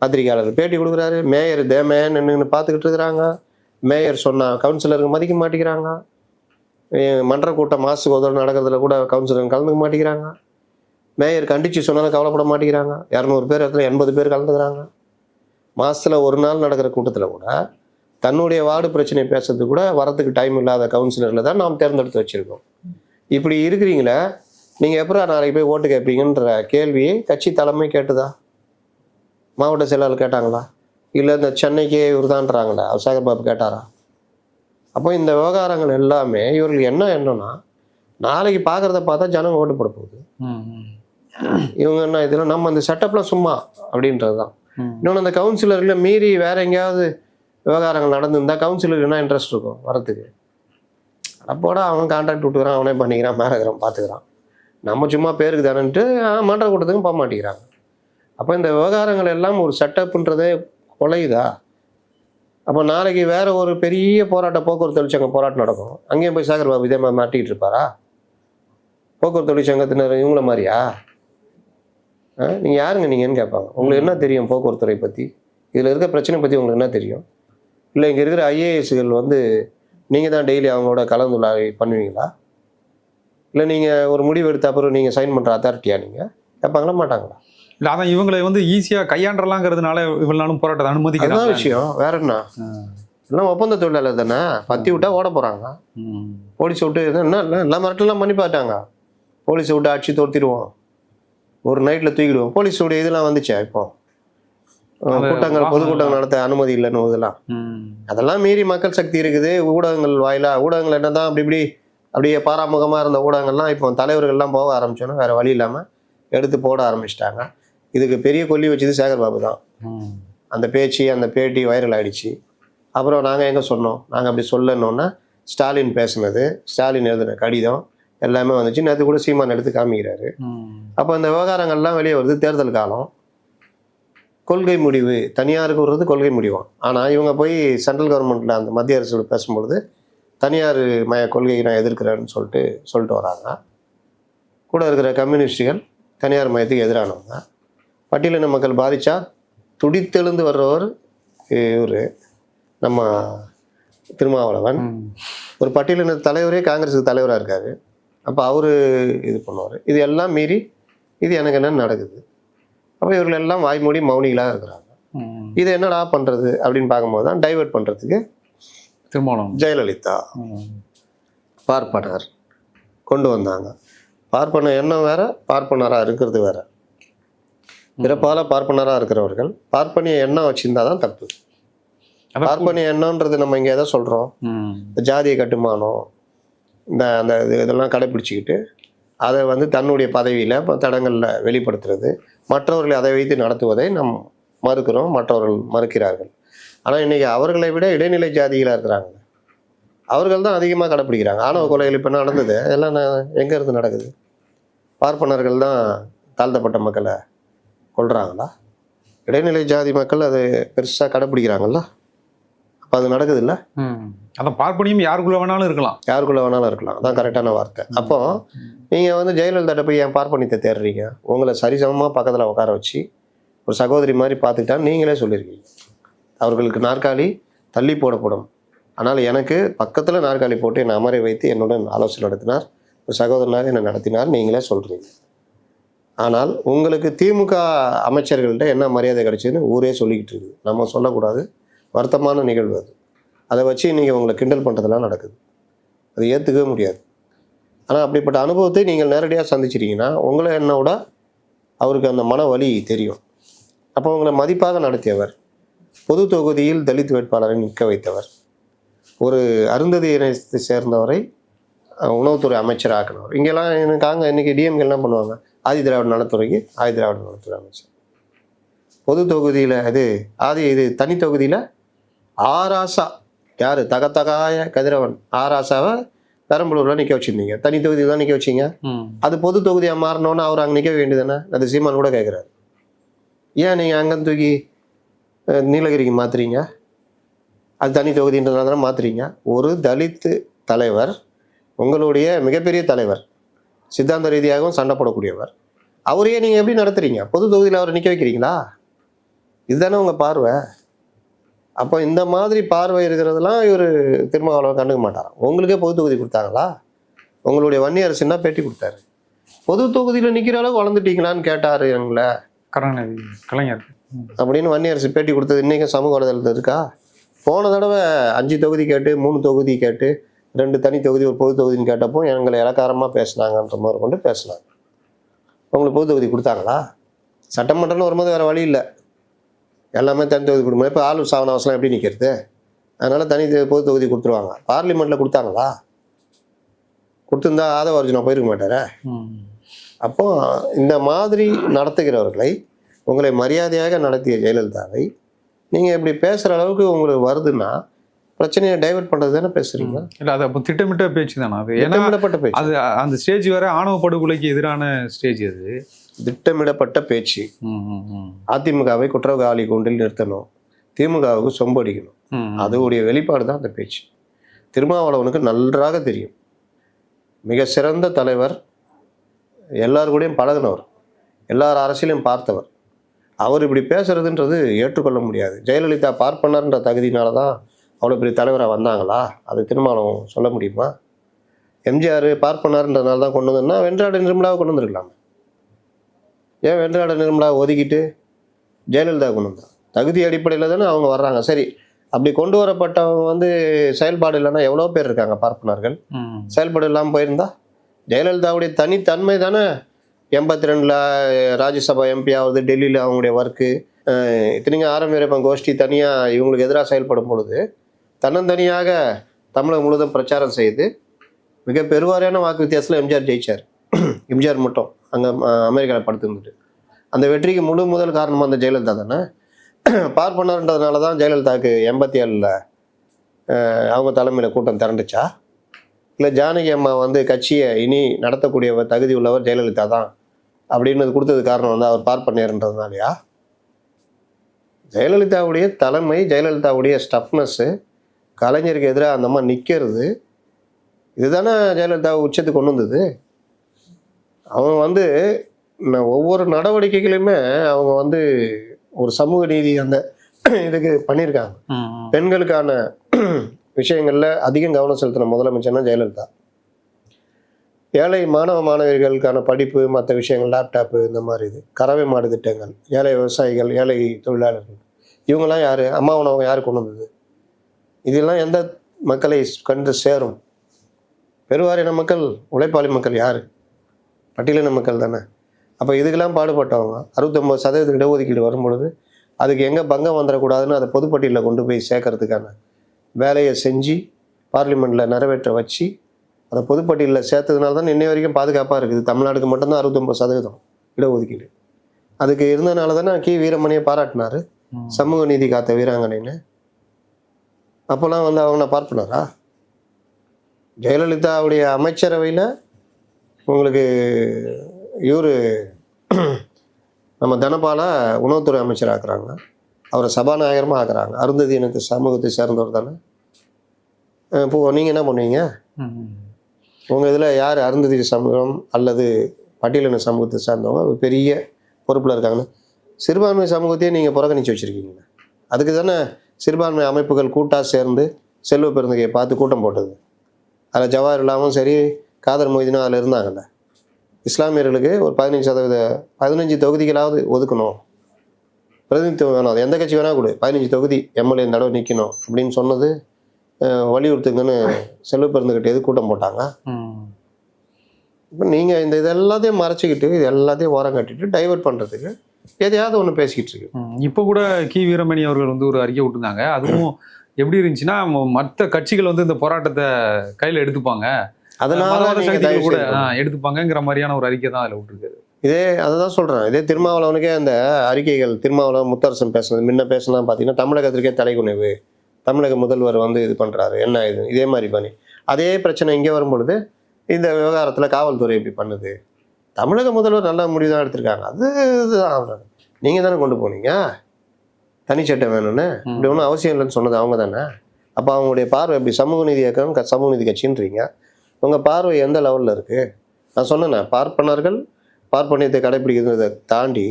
பத்திரிகையாளர் பேட்டி கொடுக்குறாரு மேயர் தேமேன்னு நின்று பார்த்துக்கிட்டு இருக்கிறாங்க. மேயர் சொன்னா கவுன்சிலருக்கு மதிக்க மாட்டேங்கிறாங்க. மன்ற கூட்டம் மாசுக்கு தடவை நடக்கிறதுல கூட கவுன்சிலர் கலந்துக்க மாட்டேங்கிறாங்க. மேயர் கண்டிச்சு சொன்னாலும் கவலைப்பட மாட்டேங்கிறாங்க. இரநூறு பேர் இடத்துல எண்பது பேர் கலந்துக்கிறாங்க. மாசத்துல ஒரு நாள் நடக்கிற கூட்டத்தில் கூட தன்னுடைய வார்டு பிரச்சனை பேசுறதுக்கு கூட வரத்துக்கு டைம் இல்லாத கவுன்சிலரில் தான் நாம் தேர்ந்தெடுத்து வச்சிருக்கோம். இப்படி இருக்கிறீங்களே நீங்கள் எப்போ நாளைக்கு போய் ஓட்டு கேட்பீங்கன்ற கேள்வியை கட்சி தலைமை கேட்டுதா? மாவட்ட செயலாளர் கேட்டாங்களா? இல்லை இந்த சென்னைக்கே இவர் தான்றாங்களா சேகர் பாபு கேட்டாரா? அப்போ இந்த விவகாரங்கள் எல்லாமே இவர்களுக்கு என்ன எண்ணம்னா நாளைக்கு பார்க்குறத பார்த்தா ஜனங்க ஓட்டு போட போகுது. இவங்க என்ன இதில் நம்ம அந்த செட்டப்லாம் சும்மா அப்படின்றது தான். இன்னொன்று அந்த கவுன்சிலரில் மீறி வேற எங்கேயாவது விவகாரங்கள் நடந்திருந்தால் கவுன்சிலருக்கு என்ன இன்ட்ரெஸ்ட் இருக்கும்? வரத்துக்கு. அப்போட அவன் கான்ட்ராக்ட் விட்டுக்கிறான் அவனே பண்ணிக்கிறான் மேலக்கிறான் பார்த்துக்கிறான் நம்ம சும்மா பேருக்கு தானேன்ட்டு மன்ற கூட்டத்துக்கும் போக மாட்டேங்கிறாங்க. அப்போ இந்த விவகாரங்கள் எல்லாம் ஒரு செட்டப்புன்றதே குலையுதா? அப்போ நாளைக்கு வேற ஒரு பெரிய போராட்டம் போக்குவரத்து தொழிற்சங்க போராட்டம் நடக்கும். அங்கேயும் போய் சாகர் பாபு இதே மாதிரி மாட்டிகிட்டு இருப்பாரா? போக்குவரத்து தொழிற்சங்கத்தினர் இவங்கள மாதிரியா? நீங்கள் யாருங்க நீங்கன்னு கேட்பாங்க. உங்களுக்கு என்ன தெரியும் போக்குவரத்துறை பற்றி இதில் இருக்க பிரச்சனை பற்றி உங்களுக்கு என்ன தெரியும்? இல்லை இங்கே இருக்கிற ஐஏஎஸ்கள் வந்து நீங்கள் தான் டெய்லி அவங்களோட கலந்துலாவி பண்ணுவீங்களா? இல்லை நீங்கள் ஒரு முடிவு எடுத்த அப்புறம் நீங்கள் சைன் பண்ணுற அத்தாரிட்டியா நீங்கள் கேட்பாங்களா மாட்டாங்களா? இல்ல அதான் இவங்களை வந்து ஈஸியா கையாண்டலாங்கிறதுனால இவ்வளவு நாளும் போராட்டத்தை அதுதான் அனுமதிக்கிறாங்க விஷயம். வேற என்ன? எல்லாம் ஒப்பந்த தொழிலாளர் தானே? பத்தி விட்டா ஓட போகிறாங்க ம். போலீஸ் விட்டு என்ன இல்லை எல்லாம் மிரட்டலாம் பண்ணி பார்த்தாங்க. போலீஸை விட்டு அடிச்சு துரத்திடுவோம். ஒரு நைட்டில் தூக்கிடுவோம். போலீஸோடைய இதெல்லாம் வந்துச்சா இப்போ? கூட்டங்கள் பொதுக்கூட்டங்கள் நடத்த அனுமதி இல்லைன்னு இதெல்லாம். அதெல்லாம் மீறி மக்கள் சக்தி இருக்குது. ஊடகங்கள் வாயிலா ஊடகங்கள் என்னதான் அப்படி இப்படி அப்படியே பாராமுகமாக இருந்த ஊடகங்கள்லாம் இப்போ தலைவர்கள்லாம் போக ஆரம்பிச்சோன்னா வேற வழி இல்லாமல் எடுத்து போட ஆரம்பிச்சிட்டாங்க. இதுக்கு பெரிய கொல்லி வச்சது சேகர் பாபு தான். அந்த பேச்சு அந்த பேட்டி வைரல் ஆயிடுச்சு. அப்புறம் நாங்கள் எங்கே சொன்னோம்? நாங்கள் அப்படி சொல்லணுன்னா ஸ்டாலின் பேசுனது ஸ்டாலின் எழுதின கடிதம் எல்லாமே வந்துச்சு. நேற்று கூட சீமான் எடுத்து காமிக்கிறாரு. அப்போ இந்த விவகாரங்கள்லாம் வெளியே வருது. தேர்தல் காலம். கொள்கை முடிவு தனியாருக்கு விடுறது கொள்கை முடிவாம் ஆனால் இவங்க போய் சென்ட்ரல் கவர்மெண்ட்டில் அந்த மத்திய அரசோட பேசும்பொழுது தனியார் மய கொள்கையை நான் எதிர்க்கிறேன்னு சொல்லிட்டு சொல்லிட்டு வராங்க. கூட இருக்கிற கம்யூனிஸ்டுகள் தனியார் மயத்துக்கு எதிரானவங்க. பட்டியலின மக்கள் பாதிச்சா துடித்தெழுந்து வர்றவர் இவர் நம்ம திருமாவளவன். ஒரு பட்டியலின தலைவரே காங்கிரஸுக்கு தலைவராக இருக்காரு. அப்போ அவர் இது பண்ணுவார். இது எல்லாம் மீறி இது எனக்கு என்ன நடக்குது? அப்போ இவர்கள் எல்லாம் வாய்மூடி மௌனிகளாக இருக்கிறாங்க. இது என்னடா பண்ணுறது அப்படின்னு பார்க்கும்போது தான் டைவர்ட் பண்ணுறதுக்கு திருமாவளவன் ஜெயலலிதா. பார்ப்பனர் கொண்டு வந்தாங்க. பார்ப்பன எண்ணம் வேற பார்ப்பனராக இருக்கிறது வேற. பிறப்பால பார்ப்பனராக இருக்கிறவர்கள் பார்ப்பனிய எண்ணம் வச்சிருந்தா தான் தப்பு பார்ப்பனிய எண்ணம்ன்றது நம்ம இங்கே எதை சொல்கிறோம். இந்த ஜாதிய கட்டுமானம் இந்த அந்த இது- இதெல்லாம் கடைப்பிடிச்சிக்கிட்டு அதை வந்து தன்னுடைய பதவியில் தடங்களில் வெளிப்படுத்துறது மற்றவர்களை அதை வைத்து நடத்துவதை நம் மறுக்கிறோம் மற்றவர்கள் மறுக்கிறார்கள். ஆனால் இன்றைக்கி அவர்களை விட இடைநிலை ஜாதிகளாக இருக்கிறாங்க. அவர்கள் தான் அதிகமாக கடைப்பிடிக்கிறாங்க. ஆணவ கொலைகள் இப்போ நடந்தது? எல்லாம் நான் எங்கே இருந்து நடக்குது? பார்ப்பனர்கள் தான் தாழ்த்தப்பட்ட மக்களை கொள்கிறாங்களா இடைநிலை ஜாதி மக்கள் அதை பெருசாக கடைப்பிடிக்கிறாங்களா? அப்போ அது நடக்குது இல்லை. அதான் பார்ப்பனியும் யாருக்குள்ள வேணாலும் இருக்கலாம். யாருக்குள்ள வேணாலும் இருக்கலாம். அதான் கரெக்டான வார்த்தை. அப்போ நீங்கள் வந்து ஜெயலலிதா போய் என் பார்ப்பனியத்தை தேடுறீங்க. உங்களை சரிசமமாக பக்கத்தில் உட்கார வச்சு ஒரு சகோதரி மாதிரி பார்த்துக்கிட்டா நீங்களே சொல்லியிருக்கீங்க அவர்களுக்கு நாற்காலி தள்ளி போடப்படும். ஆனால் எனக்கு பக்கத்தில் நாற்காலி போட்டு என்னை அமரை வைத்து என்னுடன் ஆலோசனை நடத்தினார். ஒரு சகோதரனாக என்னை நடத்தினார். நீங்களே சொல்கிறீங்க ஆனால் உங்களுக்கு திமுக அமைச்சர்கள்ட்ட என்ன மரியாதை கிடைச்சதுன்னு ஊரே சொல்லிக்கிட்டு இருக்குது. நம்ம சொல்லக்கூடாது. வருத்தமான நிகழ்வு அது. அதை வச்சு இன்றைக்கி உங்களை கிண்டல் பண்ணுறதெல்லாம் நடக்குது. அது ஏற்றுக்கவே முடியாது. ஆனால் அப்படிப்பட்ட அனுபவத்தை நீங்கள் நேரடியாக சந்திச்சிட்டீங்கன்னா உங்களை என்னோட அவருக்கு அந்த மன வலி தெரியும். அப்போ உங்களை மதிப்பாக நடத்தியவர் பொது தொகுதியில் தலித் வேட்பாளரை நிற்க வைத்தவர் ஒரு அருந்ததியத்தை சேர்ந்தவரை உணவுத்துறை அமைச்சர் ஆக்கினவர் இங்கெல்லாம் எனக்கு அங்கே இன்றைக்கி டிஎம்கே என்ன பண்ணுவாங்க. ஆதி திராவிட நலத்துறைக்கு ஆதி திராவிட நலத்துறை அமைச்சர். பொது தொகுதியில் இது ஆதி இது தனி தொகுதியில் ஆராசா. யார்? தகத்தகாய கதிரவன். ஆராசாவை பெரம்பலூரில் நிற்க வச்சுருந்தீங்க. தனி தொகுதியில் தான் நிற்க வச்சீங்க. அது பொது தொகுதியாக மாறினோன்னு அவர் அங்கே நிற்க வேண்டியதானே அது சீமான் கூட கேட்குறாரு ஏன் நீங்கள் அங்கே தூக்கி நீலகிரிக்கு மாற்றுறீங்க அது தனி தொகுதின்றதுனால தானே மாற்றுறீங்க ஒரு தலித்து தலைவர் உங்களுடைய மிகப்பெரிய தலைவர் சித்தாந்த ரீதியாகவும் சண்டை போடக்கூடியவர் அவரையே நீங்கள் எப்படி நடத்துறீங்க? பொது தொகுதியில் அவரை நிற்க வைக்கிறீங்களா? இதுதானே உங்கள் பார்வை. அப்போ இந்த மாதிரி பார்வை இருக்கிறதெல்லாம் இவர் திருமாவளவன் கண்டுக்க மாட்டாராம். உங்களுக்கே பொது தொகுதி கொடுத்தாங்களா? உங்களுடைய வன்னி அரசுன்னா பேட்டி கொடுத்தாரு. பொது தொகுதியில் நிற்கிற அளவுக்கு வளர்ந்துட்டீங்களான்னு கேட்டார் எங்களை. கருணாநிதி கலைஞர். அப்படின்னு வன்னி அரசு பேட்டி கொடுத்தது இன்றைக்கும் சமூக வலைதளத்தில் இருக்கா? போன தடவை அஞ்சு தொகுதி கேட்டு மூணு தொகுதி கேட்டு ரெண்டு தனி தொகுதி ஒரு பொது தொகுதின்னு கேட்டப்போ எங்களை இலக்காரமாக பேசுனாங்கன்ற மாதிரி கொண்டு பேசினாங்க. உங்களுக்கு பொது தொகுதி கொடுத்தாங்களா? சட்டமன்றம்னு வரும்போது வேறு வழி இல்லை. எல்லாமே தனி தொகுதி கொடுக்கணும் இப்போ ஆளு சாவனாவசலாம் எப்படி நிற்கிறது அதனால் தனி பொது தொகுதி கொடுத்துருவாங்க. பார்லிமெண்ட்டில் கொடுத்தாங்களா? கொடுத்துருந்தா ஆதவ அர்ஜுனா போயிருக்க மாட்டாரே. அப்போ இந்த மாதிரி நடத்துகிறவர்களை உங்களை மரியாதையாக நடத்திய ஜெயலலிதாவை நீங்கள் இப்படி பேசுகிற அளவுக்கு உங்களுக்கு வருதுன்னா பிரச்சனையை டைவர்ட் பண்ணுறது தானே பேசுறீங்க? இல்ல அது அப்போ திட்டமிட்ட பேச்சு தானே அது திட்டமிடப்பட்ட பேச்சு. அது அந்த ஸ்டேஜ் வேற ஆணவ படுகொலைக்கு எதிரான ஸ்டேஜ் அது. திட்டமிடப்பட்ட பேச்சு. அதிமுகவை குற்றவாளி கூண்டில் நிறுத்தணும். திமுகவுக்கு சொம்படிக்கணும். அதோடைய வெளிப்பாடு தான் அந்த பேச்சு. திருமாவளவனுக்கு நன்றாக தெரியும். மிக சிறந்த தலைவர் எல்லார் கூடயும் பழகினவர் எல்லார் அரசியலையும் பார்த்தவர். அவர் இப்படி பேசுறதுன்றது ஏற்றுக்கொள்ள முடியாது. ஜெயலலிதா பார்ப்பனர்ன்ற தகுதியினால தான் அவ்வளோ பெரிய தலைவராக வந்தாங்களா? அது திருமாவளவன் சொல்ல முடியுமா? எம்ஜிஆர் பார்ப்பனர்ன்றதுனால தான் கொண்டு வந்தோம்னா வென்றாட நிர்மலாவை கொண்டு வந்திருக்கலாமே. ஏன் வென்றாட நிர்மலாவை ஒதுக்கிட்டு ஜெயலலிதா கொண்டு தகுதி அடிப்படையில் தானே அவங்க வர்றாங்க. சரி அப்படி கொண்டு வரப்பட்டவங்க வந்து செயல்பாடு இல்லைன்னா எவ்வளோ பேர் இருக்காங்க பார்ப்பனர்கள். செயல்பாடு இல்லாமல் போயிருந்தா? ஜெயலலிதாவுடைய தனித்தன்மை தானே? எண்பத்தி ரெண்டில் ராஜ்யசபா எம்பி ஆகுது டெல்லியில் அவங்களுடைய ஒர்க்கு இத்தனைக்கும் ஆரம் வீரப்பன் கோஷ்டி தனியாக இவங்களுக்கு எதிராக செயல்படும் பொழுது தன்னந்தனியாக தமிழகம் முழுவதும் பிரச்சாரம் செய்து மிக பெருவாரியான வாக்கு வித்தியாசத்தில் எம்ஜிஆர் ஜெயிச்சார். எம்ஜிஆர் மட்டும். அங்கே அமெரிக்காவில் படுத்துருந்துட்டு. அந்த வெற்றிக்கு முழு முதல் காரணமாக அந்த ஜெயலலிதா தானே? பார்ப்பனர்ன்றதுனால தான் ஜெயலலிதாவுக்கு எண்பத்தி ஏழில் அவங்க தலைமையில் கூட்டம் திரண்டுச்சா? இல்லை ஜானகி அம்மா வந்து கட்சியை இனி நடத்தக்கூடிய தகுதி உள்ளவர் ஜெயலலிதா தான் அப்படின்னு கொடுத்தது காரணம் வந்து அவர் பார்ப்பனர்ன்றதுனாலயா ஜெயலலிதாவுடைய தலைமை ஜெயலலிதாவுடைய ஸ்டஃப்னஸ்ஸு கலைஞருக்கு எதிராக அந்த அம்மா நிற்கிறது இதுதானே ஜெயலலிதாவை உச்சத்துக்கு கொண்டு வந்தது? அவங்க வந்து ஒவ்வொரு நடவடிக்கைகளுமே அவங்க வந்து ஒரு சமூக நீதி அந்த இதுக்கு பண்ணியிருக்காங்க. பெண்களுக்கான விஷயங்களில் அதிகம் கவனம் செலுத்தின முதலமைச்சர்னா ஜெயலலிதா. ஏழை மாணவ மாணவிகளுக்கான படிப்பு மற்ற விஷயங்கள் லேப்டாப்பு இந்த மாதிரி இது. கறவை மாடு திட்டங்கள் ஏழை விவசாயிகள் ஏழை தொழிலாளர்கள். இவங்கெல்லாம் யார்? அம்மா உணவகம் யார் கொண்டு வந்தது? இதெல்லாம் எந்த மக்களை கண்டு சேரும்? பெருவாரின மக்கள் உழைப்பாளி மக்கள் யார்? பட்டியலின மக்கள் தானே? அப்போ இதுக்கெல்லாம் பாடுபட்டவங்க அறுபத்தொம்பது சதவீத இடஒதுக்கீடு வரும்பொழுது அதுக்கு எங்கே பங்கம் வந்துடக்கூடாதுன்னு அதை பொதுப்பட்டியலில் கொண்டு போய் சேர்க்கறதுக்கான வேலையை செஞ்சு பார்லிமெண்ட்டில் நிறைவேற்ற வச்சு அதை பொதுப்பட்டியலில் சேர்த்ததுனால தான் இன்னை வரைக்கும் பாதுகாப்பாக இருக்குது. தமிழ்நாடுக்கு மட்டும்தான் அறுபத்தொம்பது சதவீதம் இடஒதுக்கீடு. அதுக்கு இருந்ததுனால தானே கி. வீரமணியை பாராட்டினாரு. சமூக நீதி காத்த வீராங்கனைன்னு. அப்போல்லாம் வந்து அவங்க நான் பார்ப்பனாரா? ஜெயலலிதாவுடைய அமைச்சரவையில் உங்களுக்கு இவர் நம்ம தனபால உணவுத்துறை அமைச்சர் ஆக்குறாங்க. அவரை சபாநாயகரமாக ஆக்குறாங்க. அருந்ததி எனக்கு சமூகத்தை சேர்ந்தவர் தானே. அஹ் இப்போ நீங்கள் என்ன பண்ணுவீங்க? உங்கள் இதில் யார் அருந்ததி சமூகம் அல்லது பட்டியலின சமூகத்தை சார்ந்தவங்க? பெரிய பொறுப்பில் இருக்காங்கன்னு. சிறுபான்மை சமூகத்தையே நீங்கள் புறக்கணிச்சு வச்சுருக்கீங்க அதுக்கு தானே சிறுபான்மை அமைப்புகள் கூட்டாக சேர்ந்து செல்வ பெருந்தகையை பார்த்து கூட்டம் போட்டது. அதில் ஜவாஹர் இல்லாமல் சரி காதர் மொய்தினும் அதில் இருந்தாங்கல்ல. இஸ்லாமியர்களுக்கு ஒரு பதினஞ்சு சதவீத பதினஞ்சு தொகுதிகளாவது ஒதுக்கணும். பிரதிநிதித்துவம் வேணும். அது எந்த கட்சி வேணால் கொடு. பதினஞ்சு தொகுதி எம்எல்ஏ இந்த தடவை நிற்கணும் அப்படின்னு சொன்னது வலியுறுத்துங்கன்னு செல்வ பெருந்துகிட்ட எது கூட்டம் போட்டாங்க. இப்போ நீங்கள் இந்த இது எல்லாத்தையும் மறைச்சிக்கிட்டு இது எல்லாத்தையும் ஓரம் கட்டிட்டு டைவர்ட் பண்ணுறதுக்கு எதையாவது ஒன்று பேசிக்கிட்டு இருக்கு. இப்போ கூட கி. வீரமணி அவர்கள் வந்து ஒரு அறிக்கை விட்டுருந்தாங்க. அதுவும் எப்படி இருந்துச்சுன்னா ம- மத்த கட்சிகள் வந்து இந்த போராட்டத்தை கையில எடுத்துப்பாங்க. அதனால நீங்க கூட எடுத்துப்பாங்கங்கிற மாதிரியான ஒரு அறிக்கை தான் அதுல விட்டுருக்காரு இதே அதை தான் சொல்கிறேன் இதே திருமாவளவனுக்கே அந்த அறிக்கைகள் திருமாவளவன் முத்தரசன் பேசுனது முன்ன பேசினா பார்த்தீங்கன்னா தமிழகத்திற்கே தலைகுனிவு. தமிழக முதல்வர் வந்து இது பண்ணுறாரு என்ன இது? இதே மாதிரி பண்ணி. அதே பிரச்சனை இங்கே வரும்பொழுது இந்த விவகாரத்தில் காவல்துறை இப்படி பண்ணுது. தமிழக முதல்வர் நல்ல முடிவு தான் எடுத்திருக்காங்க. அது இதுதான் நீங்கள் தானே கொண்டு போனீங்க? தனிச்சட்டம் வேணும்னு. இப்படி ஒன்றும் அவசியம் இல்லைன்னு சொன்னது அவங்க தானே? அப்போ அவங்களுடைய பார்வை எப்படி? சமூக நீதி இயக்கம் சமூக நீதி கட்சின்றீங்க. உங்கள் பார்வை எந்த லெவலில் இருக்குது நான் சொன்னேனே பார்ப்பனர்கள் பார்ப்பனியத்தை கடைப்பிடிக்கிறதை தாண்டி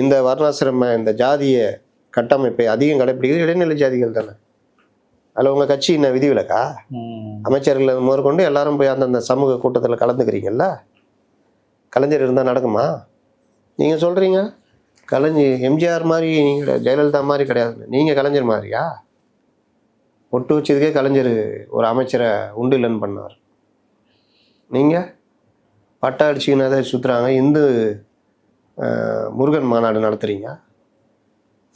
இந்த வர்ணாசிரம இந்த ஜாதிய கட்டமைப்பை அதிகம் கடைப்பிடிக்கிறது இடைநிலை ஜாதிகள் தானே. அதில் உங்கள் கட்சி என்ன விதிவிலக்கா. அமைச்சர்கள் முதற்கொண்டு எல்லாரும் போய் அந்தந்த சமூக கூட்டத்தில் கலந்துக்கிறீங்கல்ல? கலைஞர் இருந்தால் நடக்குமா? நீங்கள் சொல்கிறீங்க கலைஞர் எம்ஜிஆர் மாதிரி நீங்கள் ஜெயலலிதா மாதிரி கிடையாது. நீங்கள் கலைஞர் மாதிரியா? ஒட்டு வச்சதுக்கே கலைஞர் ஒரு அமைச்சரை உண்டு இல்லைன்னு பண்ணார். நீங்கள் பட்டா அடிச்சுக்கினா தான் சுற்றுறாங்க இந்து முருகன் மாநாடு நடத்துகிறீங்க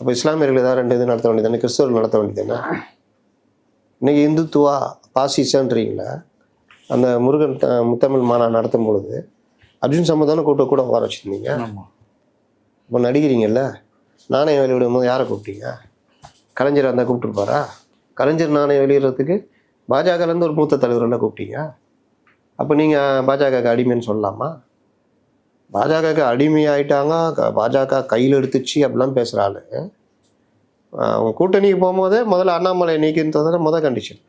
அப்போ இஸ்லாமியர்கள் ஏதாவது ரெண்டு இது நடத்த வேண்டியதானே கிறிஸ்தவர்கள் நடத்த வேண்டியதானே இன்னைக்கு இந்துத்துவா பாசிசன்றீங்களே? அந்த முருகன் த- முத்தமிழ் மாநாடு நடத்தும் பொழுது அர்ஜுன் சம்பந்தான கூட்ட கூட உட்கார வச்சுருந்தீங்க. இப்போ நடிக்கிறீங்கல்ல? நாணயம் வெளியிடும் போது யாரை கூப்பிட்டீங்க? கலைஞர் இருந்தால் கூப்பிட்டுருப்பாரா? கலைஞர் நாணயம் வெளியிடுறதுக்கு பாஜகலேருந்து ஒரு மூத்த தலைவரெல்லாம் கூப்பிட்டீங்க? அப்போ நீங்கள் பாஜகவுக்கு அடிமைன்னு சொல்லலாமா? பாஜகவுக்கு அடிமையாயிட்டாங்க க- பாஜக கையில் எடுத்துச்சு அப்படிலாம் பேசுகிற ஆளு. அவங்க கூட்டணிக்கு போகும்போதே முதல்ல அண்ணாமலை நீக்கின்றதான முதல் கண்டிஷன்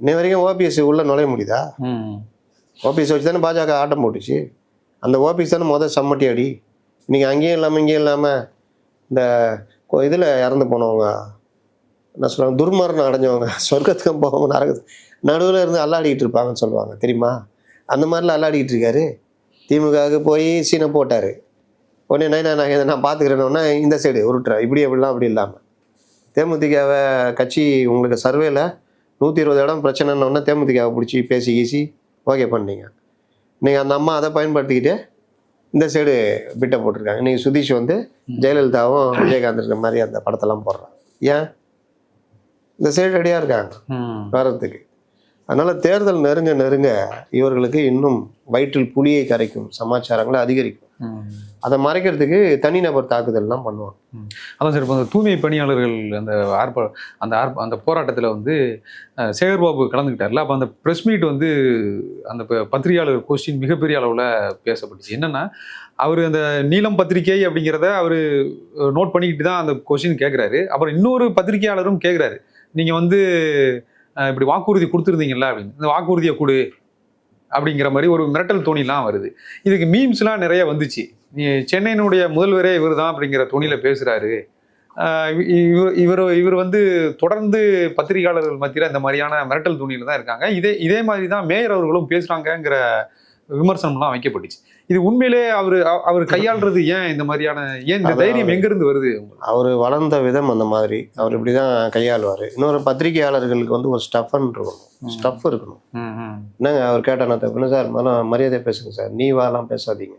இன்னை வரைக்கும் ஓபிஎஸ் உள்ளே நுழைய முடியுதா? ம். ஓபிஎஸ் வச்சு தானே பாஜக ஆட்டம் போட்டுச்சு. அந்த ஓபிஎஸ் தானே முதல் சம்மட்டி அடி. இன்னைக்கு அங்கேயும் இல்லாமல் இங்கேயும் இல்லாமல் இந்த இதில் இறந்து போனவங்க என்ன சொல்லுவாங்க துர்மரணம் அடைஞ்சவங்க சொர்க்கத்துக்கும் போகாம நரகத்து நடுவில் இருந்து அல்லாடிக்கிட்டு இருப்பாங்கன்னு சொல்லுவாங்க தெரியுமா? அந்த மாதிரிலாம் அல்லாடிக்கிட்டு இருக்காரு. திமுகவுக்கு போய் சீனை போட்டார். உடனே நைனா நான் நான் பார்த்துக்கிறேன்னா இந்த சைடு உருட்டுறேன் இப்படி அப்படிலாம் அப்படி இல்லாமல் தேமுதிகவை கட்சி உங்களுக்கு சர்வேல நூற்றி இருபது இடம் பிரச்சனைன்னு தேமுதிகவை பிடிச்சி பேசி கீசி ஓகே பண்ணீங்க. நீங்கள் அந்த அம்மா அதை பயன்படுத்திக்கிட்டு இந்த சைடு பிட்டை போட்டிருக்காங்க. நீங்கள் சுதீஷ் வந்து ஜெயலலிதாவும் விஜயகாந்த் இருக்க மாதிரி அந்த படத்தெல்லாம் போடுறாங்க ஏன்? இந்த சைடு ரெடியாக இருக்காங்க. வர்றதுக்கு. அதனால் தேர்தல் நெருங்க நெருங்க இவர்களுக்கு இன்னும் வயிற்றில் புளியை கரைக்கும் சமாச்சாரங்களை அதிகரிக்கும். அதை மறைக்கிறதுக்கு தனிநபர் தாக்குதல்லாம் பண்ணுவாங்க. அதான் சார் இப்போ அந்த தூய்மை பணியாளர்கள் அந்த ஆர்ப்ப அந்த ஆர்ப்ப அந்த போராட்டத்தில் வந்து சேகர்பாபு கலந்துக்கிட்டார்ல. அப்போ அந்த ப்ரெஸ் மீட் வந்து அந்த ப- பத்திரிகையாளர் கொஸ்டின் மிகப்பெரிய அளவில் பேசப்பட்டுச்சு. என்னென்னா அவர் அந்த நீலம் பத்திரிகை அப்படிங்கிறத அவர் நோட் பண்ணிக்கிட்டு தான் அந்த கொஸ்டின் கேட்குறாரு அப்புறம் இன்னொரு பத்திரிகையாளரும் கேட்குறாரு நீங்கள் வந்து இப்படி வாக்குறுதி கொடுத்துருந்தீங்கல்ல அப்படின்னு. இந்த வாக்குறுதியை கொடு அப்படிங்கிற மாதிரி ஒரு மிரட்டல் தோணிலாம் வருது. இதுக்கு மீம்ஸ்லாம் நிறைய வந்துச்சு. நீ சென்னையினுடைய முதல்வரே இவர் தான் அப்படிங்கிற துணியில் பேசுகிறாரு இவர் இவர் இவர் வந்து தொடர்ந்து பத்திரிகையாளர்கள் மத்தியில் இந்த மாதிரியான மிரட்டல் துணியில் தான் இருக்காங்க. இதே இதே மாதிரி தான் மேயர் அவர்களும் பேசுகிறாங்கங்கிற விமர்சனம்லாம் வைக்கப்பட்டுச்சு. இது உண்மையிலே அவர் அவர் கையாளுறது ஏன் இந்த மாதிரியான ஏன் இந்த தைரியம் எங்கேருந்து வருது? அவர் வளர்ந்த விதம் அந்த மாதிரி. அவர் இப்படி தான் கையாளுவார். இன்னொரு பத்திரிகையாளர்களுக்கு வந்து ஒரு ஸ்டஃப்னு இருக்கணும். ஸ்டஃப் இருக்கணும். என்னங்க அவர் கேட்டானா தப்புன்னு சார் மரியாதை பேசுங்க சார். நீ வாலாம் பேசாதீங்க.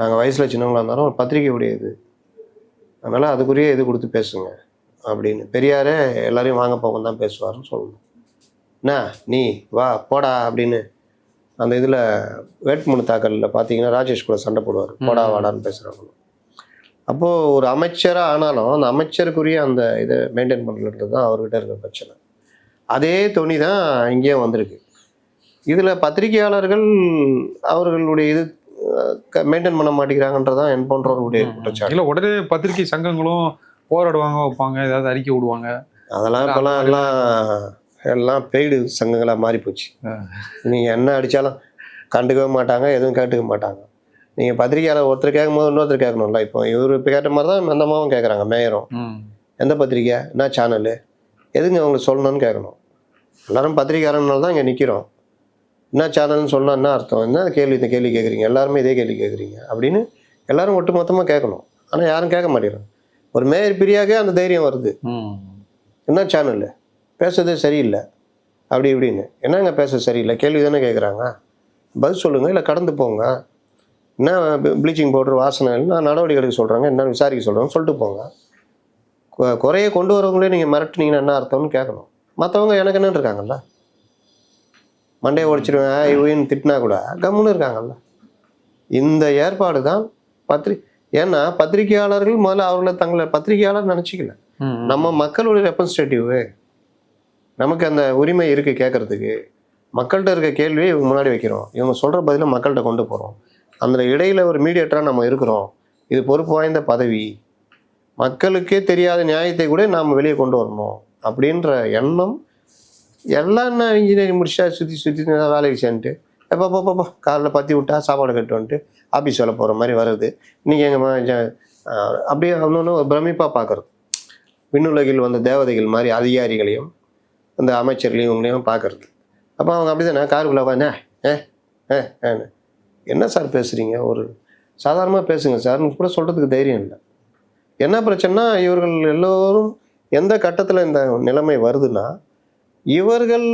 நாங்கள் வயசில் சின்னவங்களா இருந்தாலும் ஒரு பத்திரிகையுடைய இது. அதனால் அதுக்குரிய இது கொடுத்து பேசுங்க அப்படின்னு. பெரியாரே எல்லாரையும் வாங்க போங்க தான் பேசுவாருன்னு சொல்லணும். என்ன? நீ வா போடா அப்படின்னு அந்த இதில் வேட்புமனு தாக்கலில் பார்த்தீங்கன்னா ராஜேஷ் கூட சண்டை போடுவார். போடா. வாடான்னு பேசுகிறவங்க அப்போது ஒரு அமைச்சராக ஆனாலும் அந்த அமைச்சருக்குரிய அந்த இதை மெயின்டைன் பண்ணுறது தான் அவர்கிட்ட இருக்கிற பிரச்சனை. அதே துணி தான் இங்கேயும் வந்திருக்கு. இதில் பத்திரிகையாளர்கள் அவர்களுடைய இது மெயின்டைன் பண்ண மாட்டேங்கிறாங்கன்றதான் என் போன்றவர்களுடைய குற்றச்சாட்டு. இல்ல உடனே பத்திரிகை சங்கங்களும் போராடுவாங்க வைப்பாங்க ஏதாவது அறிக்கை விடுவாங்க. அதெல்லாம் இப்போலாம் எல்லாம் எல்லாம் பெய்டு சங்கங்களாக மாறி போச்சு. நீங்கள் என்ன அடித்தாலும் கண்டுக்கவே மாட்டாங்க எதுவும் கேட்டுக்க மாட்டாங்க. நீங்கள் பத்திரிகையாளர் ஒருத்தர் கேட்கும்போது இன்னொருத்தர் கேட்கணும்ல. இப்போ இவர் இப்போ கேட்ட மாதிரி தான் அந்த அம்மாவும் கேட்குறாங்க மேயரும். எந்த பத்திரிக்கை? என்ன சேனலு எதுங்க அவங்களுக்கு சொல்லணும்னு கேட்கணும்? எல்லாரும் பத்திரிக்கையாளர்னால தான் இங்கே நிற்கிறோம் என்ன சேனல்னு சொன்னா என்ன அர்த்தம்? என்ன கேள்வி இந்த கேள்வி கேட்குறீங்க? எல்லாருமே இதே கேள்வி கேட்குறீங்க. அப்படின்னு எல்லாரும் ஒட்டு மொத்தமாக கேட்கணும். ஆனால் யாரும் கேட்க மாட்டேங்கிறாங்க. ஒரு மேயர் பிரியாகவே அந்த தைரியம் வருது. என்ன சேனல் பேசுறதே சரியில்லை. அப்படி இப்படின்னு. என்னங்க பேச சரியில்லை? கேள்வி தானே கேட்குறாங்க பதில் சொல்லுங்கள் இல்லை கடந்து போங்க. என்ன ப்ளீச்சிங் பவுடர் வாசனை இல்லை நான் நடவடிக்கை எடுக்க சொல்கிறாங்க என்ன விசாரிக்க சொல்கிறாங்க சொல்லிட்டு போங்க. குறைய கொண்டு வரவங்களே நீங்கள் மிரட்டுனீங்கன்னா என்ன அர்த்தம்னு கேட்கணும் மற்றவங்க எனக்கு என்னன்னு இருக்காங்கல்ல? மண்டையை உடைச்சிருவேன் இவன்னு திட்டினா கூட கம்முன்னு இருக்காங்கல்ல? இந்த ஏற்பாடு தான் பத்திரி ஏன்னா பத்திரிகையாளர்கள் முதல்ல அவர்களை தங்களை பத்திரிகையாளர் நினச்சிக்கல. நம்ம மக்களுடைய ரெப்ரசன்டேட்டிவ் நமக்கு அந்த உரிமை இருக்கு கேட்கறதுக்கு மக்கள்கிட்ட இருக்க கேள்வியை இவங்க முன்னாடி வைக்கிறோம். இவங்க சொல்ற பதிலை மக்கள்கிட்ட கொண்டு போறோம். அந்த இடையில ஒரு மீடியேட்டரா நம்ம இருக்கிறோம். இது பொறுப்பு வாய்ந்த பதவி. மக்களுக்கே தெரியாத நியாயத்தை கூட நாம் வெளியே கொண்டு வரணும். அப்படின்ற எண்ணம் எல்லாம் என்ன இன்ஜினியரிங் முடிச்சா சுற்றி சுற்றி வேலைக்கு சேர்ந்துட்டு எப்போ பாப்பா காலைல பற்றி விட்டா சாப்பாடு கட்டு வந்துட்டு ஆஃபீஸ் வேலை போகிற மாதிரி வருது. இன்றைக்கி எங்கள் அப்படியே ஒன்று ஒன்று பிரமிப்பாக பார்க்குறது விண்ணுலகில் வந்த தேவதைகள் மாதிரி அதிகாரிகளையும் அந்த அமைச்சர்களையும் இவங்களையும் பார்க்கறது. அப்போ அவங்க அப்படி தானே காருக்குள்ளே உட்காந்து ஏ ஏ ஏன்னு என்ன சார் பேசுகிறீங்க ஒரு சாதாரணமாக பேசுங்க சார்னு கூட சொல்கிறதுக்கு தைரியம் இல்லை. என்ன பிரச்சனைனா இவர்கள் எல்லோரும் எந்த கட்டத்தில் இந்த நிலைமை வருதுன்னா இவர்கள்